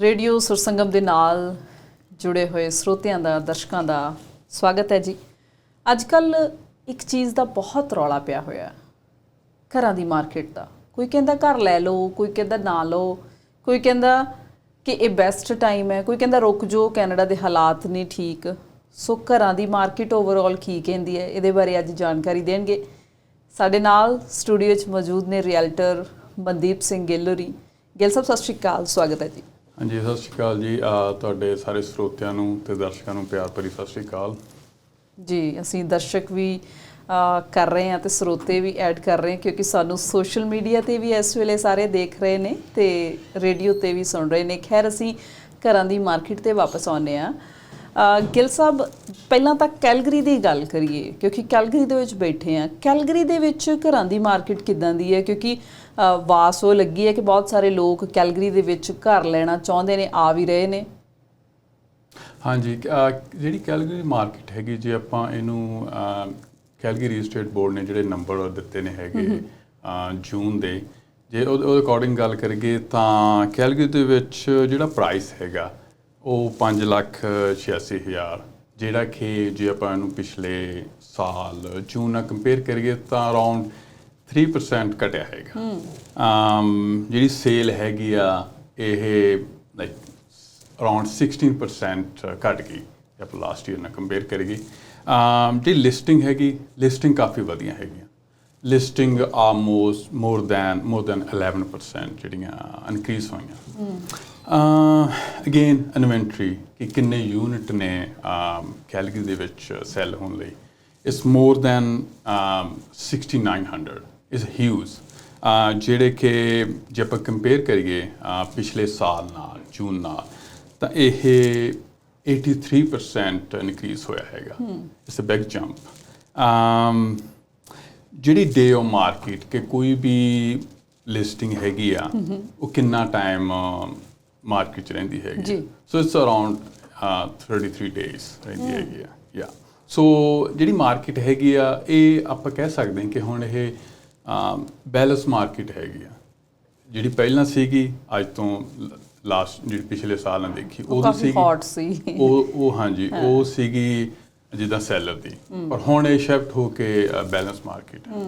Radio ਸੁਰਸੰਗਮ ਦੇ ਨਾਲ ਜੁੜੇ ਹੋਏ ਸਰੋਤਿਆਂ ਦਾ, ਦਰਸ਼ਕਾਂ ਦਾ ਸਵਾਗਤ ਹੈ ਜੀ। ਅੱਜ ਕੱਲ ਇੱਕ ਚੀਜ਼ ਦਾ ਬਹੁਤ ਰੌਲਾ ਪਿਆ ਹੋਇਆ। ਘਰਾਂ ਦੀ ਮਾਰਕੀਟ ਦਾ। ਕੋਈ ਕਹਿੰਦਾ ਘਰ ਲੈ ਲਓ, ਕੋਈ ਕਹਿੰਦਾ ਨਾ ਲਓ, ਕੋਈ ਕਹਿੰਦਾ ਕਿ ਇਹ ਬੈਸਟ ਟਾਈਮ ਹੈ, ਕੋਈ ਕਹਿੰਦਾ ਰੁਕ ਜਾਓ, ਕੈਨੇਡਾ ਦੇ ਹਾਲਾਤ ਨਹੀਂ ਠੀਕ। ਸੋ ਘਰਾਂ ਦੀ ਮਾਰਕੀਟ ਓਵਰਆਲ ਕੀ ਕਹਿੰਦੀ ਹੈ। ਇਹਦੇ ਬਾਰੇ ਅੱਜ ਜਾਣਕਾਰੀ ਦੇਣਗੇ। ਸਾਡੇ ਨਾਲ ਸਟੂਡੀਓ 'ਚ ਮੌਜੂਦ ਨੇ ਰੀਅਲਟਰ ਮਨਦੀਪ ਸਿੰਘ ਗਿੱਲੋਰੀ ਗਿੱਲ ਸਾਹਿਬ, ਸਤਿ ਸ਼੍ਰੀ ਅਕਾਲ, ਸਵਾਗਤ ਹੈ ਜੀ। ਹਾਂਜੀ, ਸਤਿ ਸ਼੍ਰੀ ਅਕਾਲ ਜੀ। ਅਹ ਤੁਹਾਡੇ ਸਾਰੇ ਸਰੋਤਿਆਂ ਨੂੰ ਤੇ ਦਰਸ਼ਕਾਂ ਨੂੰ ਪਿਆਰ ਭਰੀ ਸਤਿ ਸ਼੍ਰੀ ਅਕਾਲ। ਜੀ, ਅਸੀਂ ਦਰਸ਼ਕ ਵੀ ਕਰ ਰਹੇ ਹਾਂ ਤੇ ਸਰੋਤੇ ਵੀ ਐਡ ਕਰ ਰਹੇ ਹਾਂ ਕਿਉਂਕਿ ਸਾਨੂੰ ਸੋਸ਼ਲ ਮੀਡੀਆ ਤੇ ਵੀ ਇਸ ਵੇਲੇ ਸਾਰੇ ਦੇਖ ਰਹੇ ਨੇ ਤੇ ਰੇਡੀਓ ਤੇ ਵੀ ਸੁਣ ਰਹੇ ਨੇ। ਖੈਰ, ਅਸੀਂ ਘਰਾਂ ਦੀ ਮਾਰਕੀਟ ਤੇ ਵਾਪਸ ਆਉਂਦੇ ਆ, ਗਿਲ ਸਾਹਿਬ, ਪਹਿਲਾਂ ਤਾਂ ਕੈਲਗਰੀ ਦੀ ਗੱਲ ਕਰੀਏ ਕਿਉਂਕਿ ਕੈਲਗਰੀ ਦੇ ਵਿੱਚ ਬੈਠੇ ਆ ਕੈਲਗਰੀ ਦੇ ਵਿੱਚ ਘਰਾਂ ਦੀ ਮਾਰਕੀਟ ਕਿਦਾਂ ਦੀ ਹੈ? ਕਿਉਂਕਿ ਵਾਸ ਉਹ ਲੱਗੀ ਹੈ ਕਿ ਬਹੁਤ ਸਾਰੇ ਲੋਕ ਕੈਲਗਰੀ ਦੇ ਵਿੱਚ ਘਰ ਲੈਣਾ ਚਾਹੁੰਦੇ ਨੇ ਆ ਵੀ ਰਹੇ ਨੇ? ਹਾਂਜੀ ਜਿਹੜੀ ਕੈਲਗਰੀ ਮਾਰਕੀਟ ਹੈਗੀ ਜੇ ਆਪਾਂ ਇਹਨੂੰ ਕੈਲਗਰੀ ਸਟੇਟ ਬੋਰਡ ਨੇ ਜਿਹੜੇ ਨੰਬਰ ਦਿੱਤੇ ਨੇ ਹੈਗੇ ਜੂਨ ਦੇ ਜੇ ਉਹਦੇ ਅਕੋਰਡਿੰਗ ਗੱਲ ਕਰੀਏ ਤਾਂ ਕੈਲਗਰੀ ਦੇ ਵਿੱਚ ਜਿਹੜਾ ਪ੍ਰਾਈਸ ਹੈਗਾ ਉਹ 5 ਲੱਖ 86 ਹਜ਼ਾਰ ਜਿਹੜਾ ਕਿ ਜੇ ਆਪਾਂ ਇਹਨੂੰ ਪਿਛਲੇ ਸਾਲ ਜੂਨ ਨਾਲ ਕੰਪੇਅਰ ਕਰੀਏ ਤਾਂ ਅਰਾਊਂਡ 3% ਘਟਿਆ ਹੈਗਾ। ਅਮ, ਜਿਹੜੀ ਸੇਲ ਹੈਗੀ ਆ, ਇਹ ਲਾਈਕ ਅਰਾਊਂਡ 16% ਘਟ ਗਈ ਜੇ ਆਪਾਂ ਲਾਸਟ ਈਅਰ ਨਾਲ ਕੰਪੇਅਰ ਕਰੀਏ। ਅਮ, ਜਿਹੜੀ ਲਿਸਟਿੰਗ ਹੈਗੀ ਲਿਸਟਿੰਗ ਕਾਫੀ ਵਧੀਆ ਹੈਗੀਆਂ listing almost more than more than 11% ਜਿਹੜੀਆਂ ਇਨਕਰੀਜ਼ ਹੋਈਆਂ। ਅਗੇਨ ਇਨਵੈਂਟਰੀ ਕਿ ਕਿੰਨੇ ਯੂਨਿਟ ਨੇ ਕੈਲਗਰੀ ਦੇ ਵਿੱਚ ਸੈਲ ਹੋਣ ਲਈ। ਇਸ ਮੋਰ ਦੈਨ 6900 ਇਸ ਹਿਊਜ ਜਿਹੜੇ ਕਿ ਜੇ ਆਪਾਂ ਕੰਪੇਅਰ ਕਰੀਏ ਅਹ, ਪਿਛਲੇ ਸਾਲ ਨਾਲ ਜੂਨ ਨਾਲ ਤਾਂ ਇਹ 83% ਇਨਕਰੀਜ਼ ਹੋਇਆ ਹੈਗਾ। It's a big jump um ਜਿਹੜੀ ਡੇ ਆਫ ਮਾਰਕੀਟ ਕਿ ਕੋਈ ਵੀ ਲਿਸਟਿੰਗ ਹੈਗੀ ਆ ਉਹ ਕਿੰਨਾ ਟਾਈਮ ਮਾਰਕੀਟ ਚ ਰਹਿੰਦੀ ਹੈਗੀ। ਸੋ ਇਟਸ ਅਰਾਊਂਡ 33 ਡੇਜ਼ ਰਹਿੰਦੀ ਹੈਗੀ ਆ। ਯਾ ਸੋ ਜਿਹੜੀ ਮਾਰਕੀਟ ਹੈਗੀ ਆ ਇਹ ਆਪਾਂ ਕਹਿ ਸਕਦੇ ਹਾਂ ਕਿ ਹੁਣ ਇਹ ਬੈਲੈਂਸ ਮਾਰਕੀਟ ਹੈਗੀ ਆ। ਜਿਹੜੀ ਪਹਿਲਾਂ ਸੀਗੀ ਅੱਜ ਤੋਂ ਲਾਸਟ ਜਿਹੜੀ ਪਿਛਲੇ ਸਾਲ ਨਾਲ ਦੇਖੀ ਉਹ ਉਦੋਂ ਕਾਫੀ ਹੌਟ ਸੀ। ਉਹ ਉਹ ਹਾਂਜੀ ਉਹ ਸੀਗੀ ਜਿੱਦਾਂ ਸੈਲਰ ਦੀ। ਪਰ ਹੁਣ ਇਹ ਸ਼ਿਫਟ ਹੋ ਕੇ ਬੈਲੈਂਸ ਮਾਰਕੀਟ ਹੈ।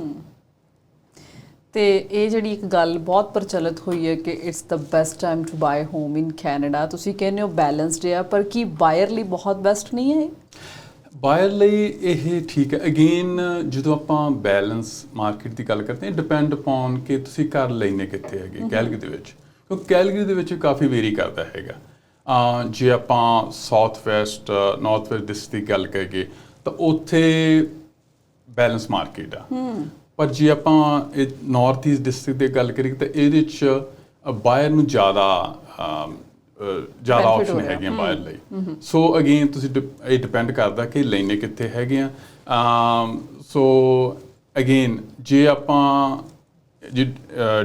ਤੇ ਇਹ ਜਿਹੜੀ ਇੱਕ ਗੱਲ ਬਹੁਤ ਪ੍ਰਚਲਿਤ ਹੋਈ ਹੈ ਕਿ it's the best time to buy home in Canada ਤੁਸੀਂ ਕਹਿੰਦੇ ਹੋ ਬੈਲੈਂਸਡ ਹੈ ਪਰ ਕੀ ਬਾਇਰ ਲਈ ਬਹੁਤ ਬੈਸਟ ਨਹੀਂ ਹੈ? ਬਾਇਰ ਲਈ ਇਹ ਠੀਕ ਹੈ। ਅਗੇਨ ਜਦੋਂ ਆਪਾਂ ਬੈਲੈਂਸ ਮਾਰਕੀਟ ਦੀ ਗੱਲ ਕਰਦੇ ਹਾਂ ਡਿਪੈਂਡ ਅਪਨ ਕਿ ਤੁਸੀਂ ਘਰ ਲੈਣੇ ਕਿੱਥੇ ਹੈਗੇ ਕੈਲਗਰੀ ਦੇ ਵਿੱਚ। ਕਿਉਂਕਿ ਕੈਲਗਰੀ ਦੇ ਵਿੱਚ ਕਾਫੀ ਵੇਰੀ ਕਰਦਾ ਹੈਗਾ। ਅਹ ਜੇ ਆਪਾਂ south west north west district ਦੀ ਗੱਲ ਕਰੀਏ ਤਾਂ ਉੱਥੇ ਬੈਲੈਂਸ ਮਾਰਕੀਟ ਆ। ਪਰ ਜੇ ਆਪਾਂ ਇਹ ਨਾਰਥ ਈਸਟ ਡਿਸਟ੍ਰਿਕਟ ਦੀ ਗੱਲ ਕਰੀਏ ਤਾਂ ਇਹਦੇ ਚ ਬਾਇਰ ਨੂੰ ਜ਼ਿਆਦਾ ਜ਼ਿਆਦਾ ਆਪਸ਼ਨ। ਹੈਗੀਆਂ ਬਾਇਰ ਲਈ। ਸੋ ਅਗੇਨ ਤੁਸੀਂ ਇਹ ਡਿਪੈਂਡ ਕਰਦਾ ਕਿ ਲੈਣੇ ਕਿੱਥੇ ਹੈਗੇ ਆ। ਸੋ ਅਗੇਨ ਜੇ ਆਪਾਂ ਜੇ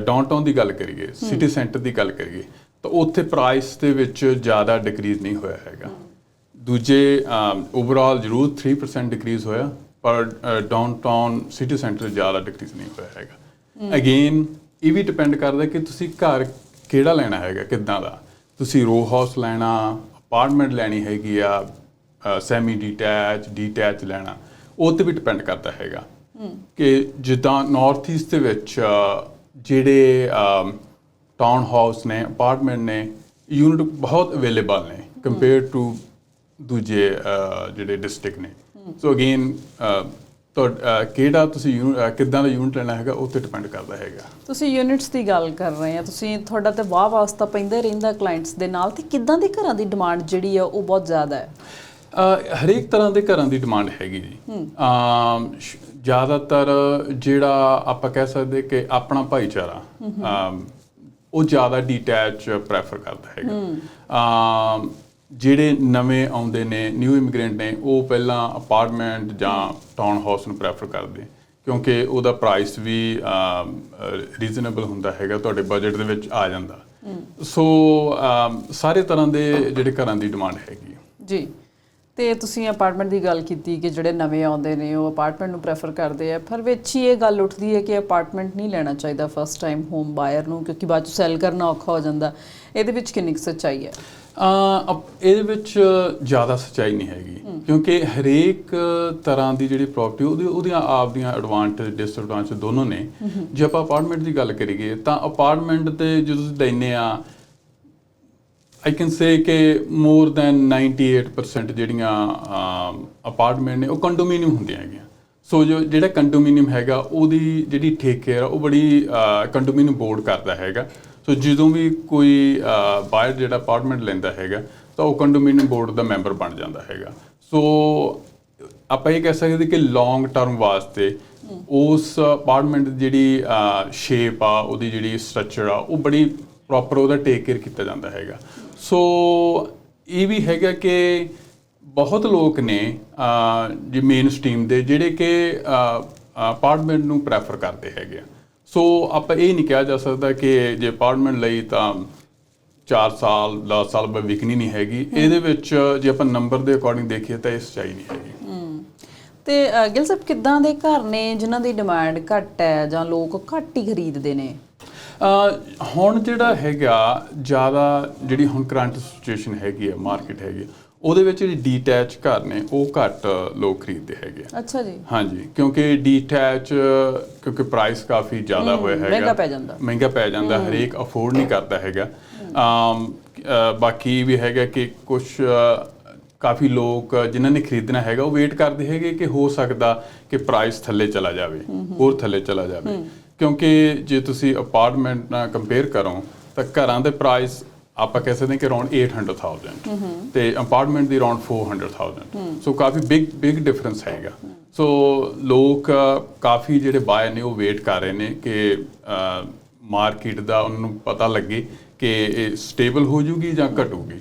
ਡਾਊਨਟਾਊਨ ਦੀ ਗੱਲ ਕਰੀਏ ਸਿਟੀ ਸੈਂਟਰ ਦੀ ਗੱਲ ਕਰੀਏ ਤਾਂ ਉੱਥੇ ਪ੍ਰਾਈਸ ਦੇ ਵਿੱਚ ਜ਼ਿਆਦਾ ਡਿਕਰੀਜ਼ ਨਹੀਂ ਹੋਇਆ ਹੈਗਾ। ਦੂਜੇ ਓਵਰਆਲ ਜ਼ਰੂਰ 3% ਡਿਕਰੀਜ਼ ਹੋਇਆ ਪਰ ਡਾਊਨਟਾਊਨ ਸਿਟੀ ਸੈਂਟਰ ਜ਼ਿਆਦਾ ਡਿਕਰੀਜ਼ ਨਹੀਂ ਹੋਇਆ ਹੈਗਾ। ਅਗੇਨ ਇਹ ਵੀ ਡਿਪੈਂਡ ਕਰਦਾ ਕਿ ਤੁਸੀਂ ਘਰ ਕਿਹੜਾ ਲੈਣਾ ਹੈਗਾ ਕਿੱਦਾਂ ਦਾ। ਤੁਸੀਂ ਰੋ ਹਾਊਸ ਲੈਣਾ ਅਪਾਰਟਮੈਂਟ ਲੈਣੀ ਹੈਗੀ ਆ ਸੈਮੀ ਡੀਟੈਚ ਡੀਟੈਚ ਲੈਣਾ ਉਹ ਤੇ ਵੀ ਡਿਪੈਂਡ ਕਰਦਾ ਹੈਗਾ। ਕਿ ਜਿੱਦਾਂ ਨਾਰਥ ਈਸਟ ਦੇ ਵਿੱਚ ਜਿਹੜੇ ਟਾਊਨ ਹਾਊਸ ਨੇ ਅਪਾਰਟਮੈਂਟ ਨੇ ਯੂਨਿਟ ਬਹੁਤ ਅਵੇਲੇਬਲ ਨੇ ਕੰਪੇਅਰ ਟੂ ਦੂਜੇ ਜਿਹੜੇ ਡਿਸਟ੍ਰਿਕਟ ਨੇ। ਸੋ ਅਗੇਨ ਕਿਹੜਾ ਤੁਸੀਂ ਕਿੱਦਾਂ ਦਾ ਯੂਨਿਟ ਲੈਣਾ ਹੈਗਾ ਉਹ ਤੇ ਡਿਪੈਂਡ ਕਰਦਾ ਹੈਗਾ। ਤੁਸੀਂ ਯੂਨਿਟਸ ਦੀ ਗੱਲ ਕਰ ਰਹੇ ਆ ਤੁਸੀਂ ਤੁਹਾਡਾ ਤੇ ਵਾਹ ਵਾਸਤਾ ਪੈਂਦਾ ਰਹਿੰਦਾ ਕਲਾਇੰਟਸ ਦੇ ਨਾਲ ਤੇ ਕਿੱਦਾਂ ਦੇ ਘਰਾਂ ਦੀ ਡਿਮਾਂਡ ਜਿਹੜੀ ਆ ਉਹ ਬਹੁਤ ਜ਼ਿਆਦਾ ਹੈ? ਹਰੇਕ ਤਰ੍ਹਾਂ ਦੇ ਘਰਾਂ ਦੀ ਡਿਮਾਂਡ ਹੈਗੀ ਜੀ। ਸ਼- ਜ਼ਿਆਦਾਤਰ ਜਿਹੜਾ ਆਪਾਂ ਕਹਿ ਸਕਦੇ ਕਿ ਆਪਣਾ ਭਾਈਚਾਰਾ ਉਹ ਜ਼ਿਆਦਾ ਡੀਟੈਚ ਪ੍ਰੈਫਰ ਕਰਦਾ ਹੈਗਾ। ਅਮ, ਜਿਹੜੇ ਨਵੇਂ ਆਉਂਦੇ ਨੇ ਨਿਊ ਇਮੀਗ੍ਰੈਂਟ ਨੇ, ਉਹ ਪਹਿਲਾਂ ਅਪਾਰਟਮੈਂਟ ਜਾਂ ਟਾਊਨ ਹਾਊਸ ਨੂੰ ਪ੍ਰੈਫਰ ਕਰਦੇ। ਕਿਉਂਕਿ ਉਹਦਾ ਪ੍ਰਾਈਸ ਵੀ ਰੀਜ਼ਨੇਬਲ ਹੁੰਦਾ ਹੈਗਾ, ਤੁਹਾਡੇ ਬਜਟ ਦੇ ਵਿੱਚ ਆ ਜਾਂਦਾ। ਸੋ ਸਾਰੇ ਤਰ੍ਹਾਂ ਦੇ ਜਿਹੜੇ ਘਰਾਂ ਦੀ ਡਿਮਾਂਡ ਹੈਗੀ ਆ। ਜੀ। ਤੇ ਤੁਸੀਂ ਅਪਾਰਟਮੈਂਟ ਦੀ ਗੱਲ ਕੀਤੀ ਕਿ ਜਿਹੜੇ ਨਵੇਂ ਆਉਂਦੇ ਨੇ, ਉਹ ਅਪਾਰਟਮੈਂਟ ਨੂੰ ਪ੍ਰੈਫਰ ਕਰਦੇ ਆ। ਪਰ ਵਿੱਚ ਹੀ ਇਹ ਗੱਲ ਉੱਠਦੀ ਹੈ ਕਿ ਅਪਾਰਟਮੈਂਟ ਨਹੀਂ ਲੈਣਾ ਚਾਹੀਦਾ ਫਸਟ ਟਾਈਮ ਹੋਮ ਬਾਇਰ ਨੂੰ, ਕਿਉਂਕਿ ਬਾਅਦ ਚ ਸੈਲ ਕਰਨਾ ਔਖਾ ਹੋ ਜਾਂਦਾ। ਇਹਦੇ ਵਿੱਚ ਕਿੰਨੀ ਕੁ ਸੱਚਾਈ ਹੈ? ਅਪ- ਇਹਦੇ ਵਿੱਚ ਜ਼ਿਆਦਾ ਸੱਚਾਈ ਨਹੀਂ ਹੈਗੀ। ਕਿਉਂਕਿ ਹਰੇਕ ਤਰ੍ਹਾਂ ਦੀ ਜਿਹੜੀ ਪ੍ਰਾਪਰਟੀ ਉਹਦੀ ਉਹਦੀਆਂ ਆਪਦੀਆਂ ਐਡਵਾਂਟੇਜ ਡਿਸਐਡਵਾਂਟੇਜ ਦੋਨੋਂ ਨੇ। ਜੇ ਆਪਾਂ ਅਪਾਰਟਮੈਂਟ ਦੀ ਗੱਲ ਕਰੀਏ ਤਾਂ ਅਪਾਰਟਮੈਂਟ ਤੇ ਜਦੋਂ ਤੁਸੀਂ ਲੈਂਦੇ ਆ ਆਈ ਕੈਨ ਸੇ ਕਿ ਮੋਰ ਦੈਨ 98% ਜਿਹੜੀਆਂ ਅਪਾਰਟਮੈਂਟ ਨੇ ਉਹ ਕੰਡੋਮੀਨੀਅਮ ਹੁੰਦੀਆਂ ਹੈਗੀਆਂ। ਸੋ ਜੋ ਜਿਹੜਾ ਕੰਡੋਮੀਨੀਅਮ ਹੈਗਾ ਉਹਦੀ ਜਿਹੜੀ ਠੇਕੇਦਾਰ ਆ, ਉਹ ਬੜੀ ਕੰਡੋਮੀਨੀਅਮ ਬੋਰਡ ਕਰਦਾ ਹੈਗਾ। ਸੋ ਜਦੋਂ ਵੀ ਕੋਈ ਬਾਇਰ ਜਿਹੜਾ ਅਪਾਰਟਮੈਂਟ ਲੈਂਦਾ ਹੈਗਾ ਤਾਂ ਉਹ ਕੰਡੋਮੀਨੀਅਮ ਬੋਰਡ ਦਾ ਮੈਂਬਰ ਬਣ ਜਾਂਦਾ ਹੈਗਾ। ਸੋ ਆਪਾਂ ਇਹ ਕਹਿ ਸਕਦੇ ਕਿ ਲੌਂਗ ਟਰਮ ਵਾਸਤੇ ਉਸ ਅਪਾਰਟਮੈਂਟ ਦੀ ਜਿਹੜੀ ਸ਼ੇਪ ਆ ਉਹਦੀ ਜਿਹੜੀ ਸਟਰਕਚਰ ਆ ਉਹ ਬੜੀ ਪ੍ਰੋਪਰ ਉਹਦਾ ਟੇਕ ਕੇਅਰ ਕੀਤਾ ਜਾਂਦਾ ਹੈਗਾ। ਸੋ ਇਹ ਵੀ ਹੈਗਾ ਕਿ ਬਹੁਤ ਲੋਕ ਨੇ ਅਹ, ਮੇਨ ਸਟ੍ਰੀਮ ਦੇ ਜਿਹੜੇ ਕਿ ਅਪਾਰਟਮੈਂਟ ਨੂੰ ਪ੍ਰੈਫਰ ਕਰਦੇ ਹੈਗੇ ਆ। ਸੋ ਆਪਾਂ ਇਹ ਨਹੀਂ ਕਿਹਾ ਜਾ ਸਕਦਾ ਕਿ ਜੇ ਅਪਾਰਟਮੈਂਟ ਲਈ ਤਾਂ 4 ਸਾਲ 10 ਸਾਲ ਵਿਕਣੀ ਨਹੀਂ ਹੈਗੀ। ਇਹਦੇ ਵਿੱਚ ਜੇ ਆਪਾਂ ਨੰਬਰ ਦੇ ਅਕੋਰਡਿੰਗ ਦੇਖੀਏ ਤਾਂ ਇਹ ਸੱਚਾਈ ਨਹੀਂ ਹੈਗੀ। ਤੇ ਗਿੱਲ ਸਾਹਿਬ ਕਿੱਦਾਂ ਦੇ ਘਰ ਨੇ ਜਿਨ੍ਹਾਂ ਦੀ ਡਿਮਾਂਡ ਘੱਟ ਹੈ ਜਾਂ ਲੋਕ ਘੱਟ ਹੀ ਖਰੀਦਦੇ ਨੇ? ਹੁਣ ਜਿਹੜਾ ਹੈਗਾ ਜ਼ਿਆਦਾ ਜਿਹੜੀ ਹੁਣ ਕਰੰਟ ਸਿਚੁਏਸ਼ਨ ਹੈਗੀ ਹੈ ਮਾਰਕੀਟ ਹੈਗੀ ਹੈ, ਉਹਦੇ ਵਿੱਚ ਜਿਹੜੀ ਡੀਟੈਚ ਘਰ ਨੇ ਉਹ ਘੱਟ ਲੋਕ ਖਰੀਦਦੇ ਹੈਗੇ। ਅੱਛਾ ਜੀ। ਹਾਂਜੀ ਕਿਉਂਕਿ ਡੀਟੈਚ ਕਿਉਂਕਿ ਪ੍ਰਾਈਸ ਕਾਫੀ ਜ਼ਿਆਦਾ ਹੋਇਆ ਹੈਗਾ। ਮਹਿੰਗਾ ਪੈ ਜਾਂਦਾ। ਮਹਿੰਗਾ ਪੈ ਜਾਂਦਾ ਹਰੇਕ ਅਫੋਰਡ ਨਹੀਂ ਕਰਦਾ ਹੈਗਾ। ਆਮ ਬਾਕੀ ਵੀ ਹੈਗਾ ਕਿ ਕੁਝ ਕਾਫੀ ਲੋਕ ਜਿਨ੍ਹਾਂ ਨੇ ਖਰੀਦਣਾ ਹੈਗਾ ਉਹ ਵੇਟ ਕਰਦੇ ਹੈਗੇ ਕਿ ਹੋ ਸਕਦਾ ਕਿ ਪ੍ਰਾਈਸ ਥੱਲੇ ਚਲਾ ਜਾਵੇ ਹੋਰ ਥੱਲੇ ਚਲਾ ਜਾਵੇ। ਕਿਉਂਕਿ ਜੇ ਤੁਸੀਂ ਅਪਾਰਟਮੈਂਟ ਨਾਲ ਕੰਪੇਅਰ ਕਰੋ ਤਾਂ ਘਰਾਂ ਦੇ ਪ੍ਰਾਈਸ ਆਪਾਂ ਕਹਿ ਸਕਦੇ ਹਾਂ ਕਿ ਅਰਾਊਂਡ 800000 ਤੇ ਅਪਾਰਟਮੈਂਟ ਦੀ ਅਰਾਊਂਡ 400000 ਸੋ ਕਾਫੀ ਬਿਗ ਬਿਗ ਡਿਫਰੈਂਸ ਹੈਗਾ। ਸੋ ਲੋਕ ਕਾਫੀ ਜਿਹੜੇ ਬਾਇਰ ਨੇ ਉਹ ਵੇਟ ਕਰ ਰਹੇ ਨੇ ਕਿ ਮਾਰਕੀਟ ਦਾ ਉਹਨਾਂ ਨੂੰ ਪਤਾ ਲੱਗੇ ਕਿ ਇਹ ਸਟੇਬਲ ਹੋ ਜੂਗੀ ਜਾਂ ਘਟੂਗੀ।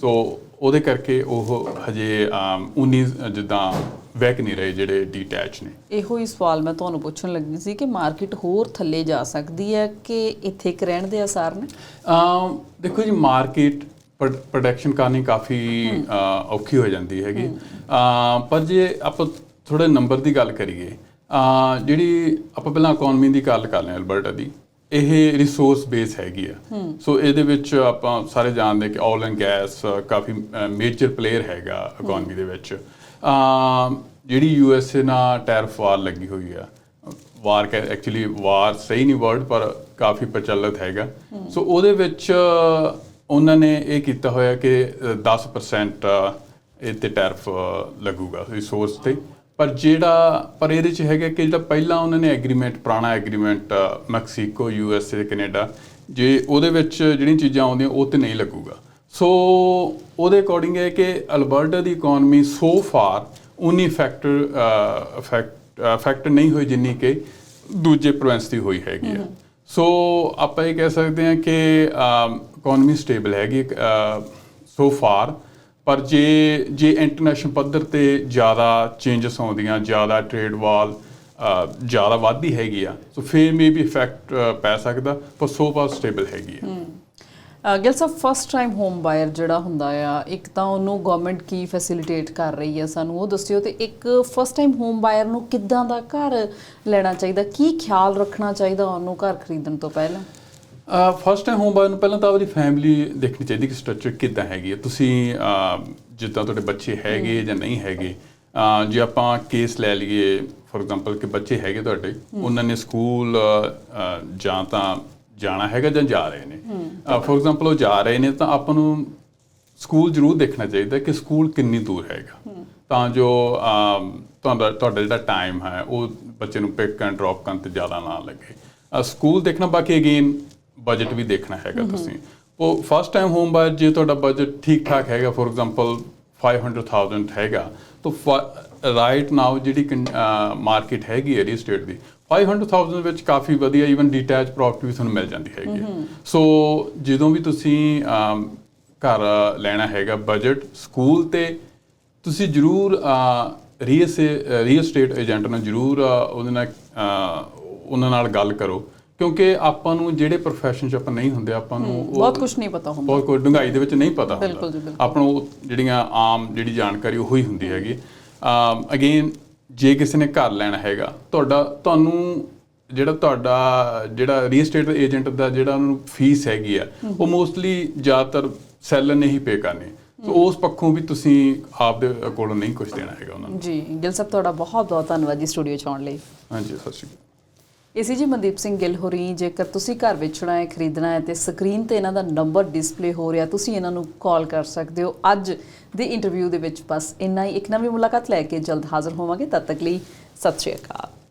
ਸੋ ਉਹਦੇ ਕਰਕੇ ਉਹ ਹਜੇ ਅਮ, ਉਨੀ ਜਿੱਦਾਂ ਵੈਕ ਨਹੀਂ ਰਹੇ ਜਿਹੜੇ ਡੀਟੈਚ ਨੇ। ਇਹੋ ਹੀ ਸਵਾਲ ਮੈਂ ਤੁਹਾਨੂੰ ਪੁੱਛਣ ਲੱਗੀ ਸੀ ਕਿ ਮਾਰਕੀਟ ਹੋਰ ਥੱਲੇ ਜਾ ਸਕਦੀ ਹੈ ਕਿ ਇੱਥੇ ਇੱਕ ਰਹਿਣ ਦੇ ਆਸਾਰ ਨੇ? ਦੇਖੋ ਜੀ ਮਾਰਕੀਟ ਪ੍ਰੋਡਕਸ਼ਨ ਕਰਨੀ ਕਾਫੀ ਔਖੀ ਹੋ ਜਾਂਦੀ ਹੈਗੀ। ਪਰ ਜੇ ਆਪਾਂ ਥੋੜੇ ਨੰਬਰ ਦੀ ਗੱਲ ਕਰੀਏ ਜਿਹੜੀ ਆਪਾਂ ਪਹਿਲਾਂ ਇਕਨੋਮੀ ਦੀ ਗੱਲ ਕਰ ਲਿਆ ਅਲਬਰਟਾ ਦੀ ਇਹ ਰਿਸੋਰਸ ਬੇਸ ਹੈਗੀ ਆ। ਸੋ ਇਹਦੇ ਵਿੱਚ ਆਪਾਂ ਸਾਰੇ ਜਾਣਦੇ ਕਿ ਆਇਲ ਐਂਡ ਗੈਸ ਕਾਫੀ ਮੇਜਰ ਪਲੇਅਰ ਹੈਗਾ ਇਕਨੋਮੀ ਦੇ ਵਿੱਚ। ਅਮ ਜਿਹੜੀ ਯੂ ਐਸ ਏ ਨਾਲ ਟੈਰਫ ਵਾਰ ਲੱਗੀ ਹੋਈ ਆ। ਵਾਰ ਕਹ ਐਕਚੁਅਲੀ ਵਾਰ ਸਹੀ ਨਹੀਂ ਵਰਡ ਪਰ ਕਾਫੀ ਪ੍ਰਚਲਿਤ ਹੈਗਾ। ਸੋ ਉਹਦੇ ਵਿੱਚ ਉਹਨਾਂ ਨੇ ਇਹ ਕੀਤਾ ਹੋਇਆ ਕਿ ਅ, 10% ਇਹ ਤੇ ਟੈਰਫ ਲੱਗੂਗਾ ਰਿਸੋਰਸ ਤੇ। ਪਰ ਜਿਹੜਾ ਪਰ ਇਹਦੇ ਚ ਹੈਗਾ ਕਿ ਜਿਹੜਾ ਪਹਿਲਾਂ ਉਹਨਾਂ ਨੇ ਐਗਰੀਮੈਂਟ ਪੁਰਾਣਾ agreement Mexico U S A Canada ਜੇ ਉਹਦੇ ਵਿੱਚ ਜਿਹੜੀਆਂ ਚੀਜ਼ਾਂ ਆਉਂਦੀਆਂ ਉਹ ਤੇ ਨਹੀਂ ਲੱਗੂਗਾ। ਸੋ ਉਹਦੇ ਅਕੋਰਡਿੰਗ ਹੈ ਕਿ ਅਲਬਰਟਾ ਦੀ ਇਕਨੋਮੀ ਸੋ ਫਾਰ ਉਨੀ ਫੈਕਟਰ ਇਫੈਕਟ ਇਫੈਕਟ ਨਹੀਂ ਹੋਈ ਜਿੰਨੀ ਕਿ ਦੂਜੇ ਪ੍ਰੋਵਿੰਸ ਦੀ ਹੋਈ ਹੈਗੀ ਆ। ਸੋ ਆਪਾਂ ਇਹ ਕਹਿ ਸਕਦੇ ਹਾਂ ਕਿ ਇਕਨੋਮੀ ਸਟੇਬਲ ਹੈਗੀ ਸੋ ਫਾਰ ਪਰ ਜੇ ਜੇ ਇੰਟਰਨੈਸ਼ਨਲ ਪੱਧਰ ਤੇ ਜ਼ਿਆਦਾ ਚੇਂਜਸ ਆਉਂਦੀਆਂ ਜ਼ਿਆਦਾ ਟ੍ਰੇਡ ਵਾਲ ਜ਼ਿਆਦਾ ਵੱਧਦੀ ਹੈਗੀ ਆ ਸੋ ਫੇਰ ਮੇ ਵੀ ਇਫੈਕਟ ਪੈ ਸਕਦਾ ਪਰ ਸੋ ਫਾਰ ਸਟੇਬਲ ਹੈਗੀ ਆ। ਅ, Gill Sahib first time home buyer ਜਿਹੜਾ ਹੁੰਦਾ ਆ ਇੱਕ ਤਾਂ ਉਹਨੂੰ ਗਵਰਨਮੈਂਟ ਕੀ ਫੈਸਿਲਿਟੇਟ ਕਰ ਰਹੀ ਆ ਸਾਨੂੰ ਉਹ ਦੱਸਿਓ ਤੇ ਇੱਕ ਫਸਟ ਟਾਈਮ ਹੋਮ ਬਾਇਰ ਨੂੰ ਕਿੱਦਾਂ ਦਾ ਘਰ ਲੈਣਾ ਚਾਹੀਦਾ ਕੀ ਖਿਆਲ ਰੱਖਣਾ ਚਾਹੀਦਾ ਉਹਨੂੰ ਘਰ ਖਰੀਦਣ ਤੋਂ ਪਹਿਲਾਂ? ਫਸਟ ਟਾਈਮ ਹੋਮ ਬਾਇਰ ਨੂੰ ਪਹਿਲਾਂ ਤਾਂ ਆਪਣੀ ਫੈਮਿਲੀ ਦੇਖਣੀ ਚਾਹੀਦੀ ਕਿ ਸਟਰਕਚਰ ਕਿੱਦਾਂ ਹੈਗੀ ਹੈ। ਤੁਸੀਂ ਜਿੱਦਾਂ ਤੁਹਾਡੇ ਬੱਚੇ ਹੈਗੇ ਜਾਂ ਨਹੀਂ ਹੈਗੇ ਜੇ ਆਪਾਂ ਕੇਸ ਲੈ ਲਈਏ ਫੋਰ ਐਗਜ਼ਾਮਪਲ ਕਿ ਬੱਚੇ ਹੈਗੇ ਤੁਹਾਡੇ ਉਹਨਾਂ ਨੇ ਸਕੂਲ ਜਾਂ ਤਾਂ ਜਾਣਾ ਹੈਗਾ ਜਾਂ ਜਾ ਰਹੇ ਨੇ। ਫੋਰ ਐਗਜ਼ਾਮਪਲ ਉਹ ਜਾ ਰਹੇ ਨੇ ਤਾਂ ਆਪਾਂ ਨੂੰ ਸਕੂਲ ਜ਼ਰੂਰ ਦੇਖਣਾ ਚਾਹੀਦਾ ਕਿ ਸਕੂਲ ਕਿੰਨੀ ਦੂਰ ਹੈਗਾ। ਤਾਂ ਜੋ ਤੁਹਾਡਾ ਤੁਹਾਡਾ ਜਿਹੜਾ ਟਾਈਮ ਹੈ ਉਹ ਬੱਚੇ ਨੂੰ ਪਿਕ ਐਂਡ ਡ੍ਰੌਪ ਕਰਨ ਤੇ ਜ਼ਿਆਦਾ ਨਾ ਲੱਗੇ। ਸਕੂਲ ਦੇਖਣਾ ਬਾਕੀ ਅਗੇਨ ਬਜਟ ਵੀ ਦੇਖਣਾ ਹੈਗਾ ਤੁਸੀਂ। ਉਹ ਫਸਟ ਟਾਈਮ ਹੋਮ ਬਾਇਰ ਜੇ ਤੁਹਾਡਾ ਬਜਟ ਠੀਕ ਠਾਕ ਹੈਗਾ ਫੋਰ ਐਗਜ਼ਾਮਪਲ 500000 ਹੈਗਾ ਤਾਂ ਰਾਈਟ ਨਾਓ ਜਿਹੜੀ ਮਾਰਕੀਟ ਹੈਗੀ ਹੈ ਰੀਅਲ ਸਟੇਟ ਦੀ 500000 ਵਿੱਚ ਕਾਫੀ ਵਧੀਆ ਈਵਨ ਡੀਟੈਚ ਪ੍ਰਾਪਰਟੀ ਵੀ ਤੁਹਾਨੂੰ ਮਿਲ ਜਾਂਦੀ ਹੈਗੀ ਸੋ ਜਦੋਂ ਵੀ ਤੁਸੀਂ ਘਰ ਲੈਣਾ ਹੈਗਾ ਬਜਟ ਸਕੂਲ ਤੇ ਤੁਸੀਂ ਜਰੂਰ ਰੀਅਲ ਰੀਅਲ ਸਟੇਟ ਏਜੰਟ ਨਾਲ ਜਰੂਰ ਉਹਦੇ ਨਾਲ ਉਹਨਾਂ ਨਾਲ ਗੱਲ ਕਰੋ। ਕਿਉਂਕਿ ਆਪਾਂ ਨੂੰ ਜਿਹੜੇ profession 'ਚ ਆਪਾਂ ਨਹੀਂ ਹੁੰਦੇ ਆਪਾਂ ਨੂੰ ਬਹੁਤ ਕੁਝ ਨਹੀਂ ਪਤਾ ਹੁੰਦਾ। ਬਹੁਤ ਕੋਈ ਡੂੰਘਾਈ ਦੇ ਵਿੱਚ ਨਹੀਂ ਪਤਾ ਹੁੰਦਾ। ਆਪਾਂ ਨੂੰ ਜਿਹੜੀਆਂ ਆਮ ਜਿਹੜੀ ਜਾਣਕਾਰੀ ਉਹੀ ਹੁੰਦੀ ਹੈਗੀ। ਅਗੇਨ ਜੇ ਕਿਸੇ ਨੇ ਘਰ ਲੈਣਾ ਹੈਗਾ ਤੁਹਾਡਾ ਤੁਹਾਨੂੰ ਜਿਹੜਾ ਤੁਹਾਡਾ ਜਿਹੜਾ ਰੀਅਲ ਏਸਟੇਟ ਏਜੰਟ ਦਾ ਜਿਹੜਾ ਉਹਨਾਂ ਨੂੰ ਫੀਸ ਹੈਗੀ ਆ ਉਹ ਮੋਸਟਲੀ ਜ਼ਿਆਦਾਤਰ ਸੈਲਰ ਨੇ ਹੀ ਪੇ ਕਰਨੀ। ਸੋ ਉਸ ਪੱਖੋਂ ਵੀ ਤੁਸੀਂ ਆਪ ਦੇ ਕੋਲੋਂ ਨਹੀਂ ਕੁਝ ਦੇਣਾ ਹੈਗਾ ਉਹਨਾਂ ਨੂੰ। ਜੀ ਗਿਲ ਸਾਹਿਬ ਤੁਹਾਡਾ ਬਹੁਤ ਬਹੁਤ ਧੰਨਵਾਦ ਜੀ ਸਟੂਡੀਓ 'ਚ ਆਉਣ ਲਈ। ਹਾਂਜੀ ਸਤਿ ਸ਼੍ਰੀ ਅਕਾਲ। ਇਸੀ ਜੀ ਮਨਦੀਪ ਸਿੰਘ ਗਿੱਲ ਹੋਰੀ, ਜੇਕਰ ਤੁਸੀਂ ਘਰ ਵੇਚਣਾ ਹੈ ਖਰੀਦਣਾ ਹੈ ਤੇ ਸਕਰੀਨ ਤੇ ਇਹਨਾਂ ਦਾ ਨੰਬਰ ਡਿਸਪਲੇ ਹੋ ਰਿਹਾ, ਤੁਸੀਂ ਇਹਨਾਂ ਨੂੰ ਕਾਲ ਕਰ ਸਕਦੇ ਹੋ। ਅੱਜ ਦੇ ਇੰਟਰਵਿਊ ਦੇ ਵਿੱਚ ਬਸ ਇੰਨਾ ਹੀ। ਇੱਕ ਨਵੀਂ ਮੁਲਾਕਾਤ ਲੈ ਕੇ ਜਲਦ ਹਾਜ਼ਰ ਹੋਵਾਂਗੇ। ਤਦ ਤੱਕ ਲਈ ਸਤਿ ਸ਼੍ਰੀ ਅਕਾਲ।